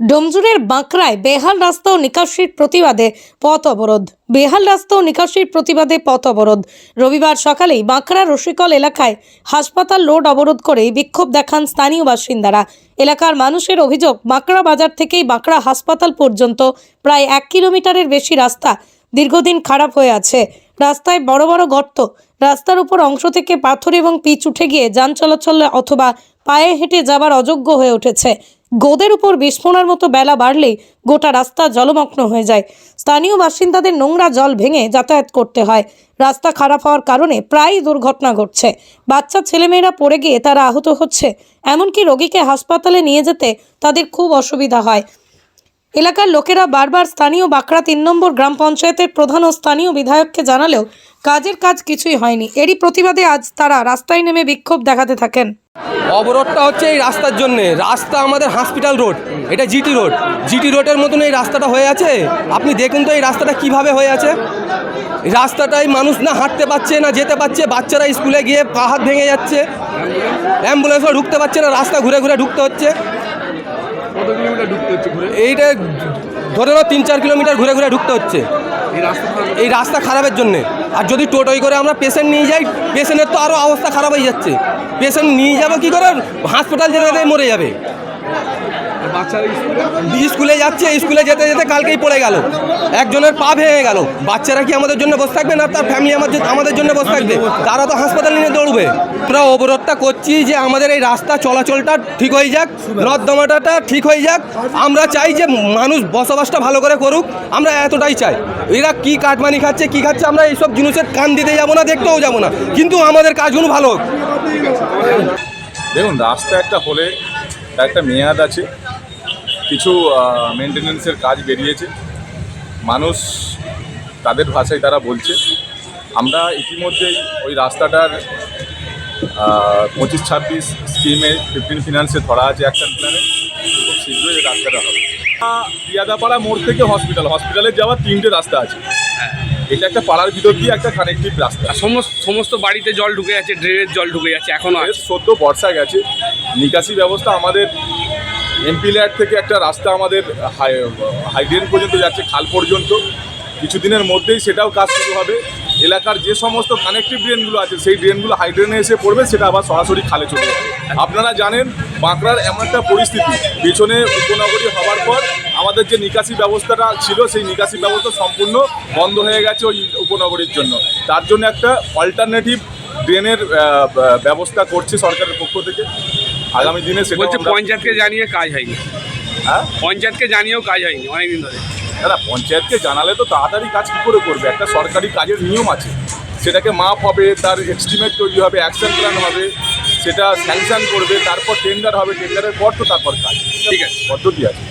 ডোমজুরের বাঁকড়ায় বেহাল রাস্তা ও নিকাশির প্রতিবাদে পথ অবরোধ। বেহাল রাস্তা ও নিকাশির প্রতিবাদে পথ অবরোধ। রবিবার সকালেই বাঁকড়া রসিকল এলাকায় হাসপাতাল লোড অবরোধ করে বিক্ষোভ দেখান স্থানীয় বাসিন্দারা। এলাকার মানুষের অভিযোগ, বাঁকড়া বাজার থেকেই বাঁকড়া হাসপাতাল পর্যন্ত প্রায় এক কিলোমিটারের বেশি রাস্তা দীর্ঘদিন খারাপ হয়ে আছে। রাস্তায় বড় বড় গর্ত, রাস্তার উপর অংশ থেকে পাথর এবং পিচ উঠে গিয়ে যান চলাচল অথবা পায়ে হেঁটে যাবার অযোগ্য হয়ে উঠেছে। গোদের উপর বিস্ফোরণের মতো বেলা বাড়লেই গোটা রাস্তা জলমগ্ন হয়ে যায়। স্থানীয় বাসিন্দাদের নোংরা জল ভেঙে যাতায়াত করতে হয়। রাস্তা খারাপ হওয়ার কারণে প্রায়ই দুর্ঘটনা ঘটছে। বাচ্চা ছেলেমেয়েরা পড়ে গিয়ে তারা আহত হচ্ছে। এমনকি রোগীকে হাসপাতালে নিয়ে যেতে তাদের খুব অসুবিধা হয়। এলাকার লোকেরা বারবার স্থানীয় বাঁকড়া তিন নম্বর গ্রাম পঞ্চায়েতের প্রধান ও স্থানীয় বিধায়ককে জানালেও কাজের কাজ কিছুই হয়নি। এরই প্রতিবাদে আজ তারা রাস্তায় নেমে বিক্ষোভ দেখাতে থাকেন। অবরোধটা হচ্ছে এই রাস্তার জন্য। রাস্তা আমাদের হসপিটাল রোড। এটা জিটি রোড। জিটি রোডের মতন এই রাস্তাটা হয়ে আছে? আপনি দেখুন তো এই রাস্তাটা কীভাবে হয়ে আছে। এই রাস্তাটাই মানুষ না হাঁটতে পারছে, না যেতে পারছে। বাচ্চারা স্কুলে গিয়ে পা হাত ভেঙে যাচ্ছে। অ্যাম্বুলেন্সও ঢুকতে পারছে না। রাস্তা ঘুরে ঘুরে ঢুকতে হচ্ছে। কত কিলোমিটার ঢুকতে হচ্ছে ঘুরে? এইটা ধরে নাও তিন চার কিলোমিটার ঘুরে ঘুরে ঢুকতে হচ্ছে। এই রাস্তা খারাপের জন্যে। আর যদি টোটোই করে আমরা পেশেন্ট নিয়ে যাই পেশেন্টের তো আরও অবস্থা খারাপ হয়ে যাচ্ছে। পেশেন্ট নিয়ে যাব কী করে? হাসপাতাল যেতে মরে যাবে। বাচ্চারা স্কুলে যাচ্ছে স্কুলে যেতে যেতে কালকেই পড়ে গেল। একজনের পা ভেঙে গেল। বাচ্চারা কি আমাদের জন্য বসে থাকবে না? তার ফ্যামিলি আমাদের আমাদের জন্য বসে থাকবে। তারা তো হাসপাতালে নিয়ে দৌড়বে। আমরা অবরোধটা করছি যে আমাদের এই রাস্তা চলাচলটা ঠিক হয়ে যাক নর্দমাটাটা ঠিক হয়ে যাক। আমরা চাই যে মানুষ বসবাসটা ভালো করে করুক। আমরা এতটাই চাই। এরা কি কাটমানি খাচ্ছে, কি খাচ্ছে, আমরা এইসব জিনিসের কান দিতে যাব না, দেখতেও যাব না। কিন্তু আমাদের কাজগুলো ভালো হোক। দেখুন, রাস্তা একটা হলে একটা মেয়াদ আছে। কিছু মেনটেনেন্সের কাজ বেরিয়েছে। মানুষ তাদের ভাষায় তারা বলছে। আমরা ইতিমধ্যেই ওই রাস্তাটার পঁচিশ ছাব্বিশ স্কিমে ফিফটিন ফিনান্সে ধরা আছে অ্যাকশন প্ল্যানে খুব শীঘ্রই রাস্তাটা হবে। পিয়াদাপাড়া মোড় থেকে হসপিটাল হসপিটালে যাওয়ার তিনটে রাস্তা আছে। এটা একটা পাড়ার ভিতর দিয়ে একটা কানেক্টিভ রাস্তা। সমস্ত সমস্ত বাড়িতে জল ঢুকে যাচ্ছে ড্রেনের জল ঢুকে যাচ্ছে এখনও এর আছে। সদ্য বর্ষা গেছে। নিকাশি ব্যবস্থা আমাদের এমপি থেকে একটা রাস্তা আমাদের হাই- হাইড্রেন পর্যন্ত যাচ্ছে খাল পর্যন্ত। কিছুদিনের মধ্যেই সেটাও কাজ শুরু হবে। এলাকার যে সমস্ত কানেক্টিভ ড্রেনগুলো আছে, সেই ড্রেনগুলো হাইড্রেনে এসে পড়বে, সেটা আবার সরাসরি খালে চলে যাবে। আপনারা জানেন, বাঁকড়ার এমন একটা পরিস্থিতি, পেছনে উপনগরী হওয়ার পর আমাদের যে নিকাশি ব্যবস্থাটা ছিল, সেই নিকাশি ব্যবস্থা সম্পূর্ণ বন্ধ হয়ে গেছে ওই উপনগরীর জন্য। তার জন্য একটা অল্টারনেটিভ ড্রেনের ব্যবস্থা করছে সরকারের পক্ষ থেকে। আগামী দিনে সেটা বলছে পঞ্চায়েতকে জানিয়ে কাজ হয়নি। হ্যাঁ? পঞ্চায়েতকে জানিয়েও কাজ হয়নি অনেকদিন ধরে। দাদা পঞ্চায়েতকে জানালে তো তাড়াতাড়ি কাজ কী করে করবে? একটা সরকারি কাজের নিয়ম আছে। সেটাকে মাপ হবে তার এস্টিমেট তৈরি হবে অ্যাকশন প্ল্যান হবে সেটা স্যাংশন করবে তারপর টেন্ডার হবে টেন্ডারের পর তো তারপর কাজ। ঠিক আছে। পদ্ধতি আছে।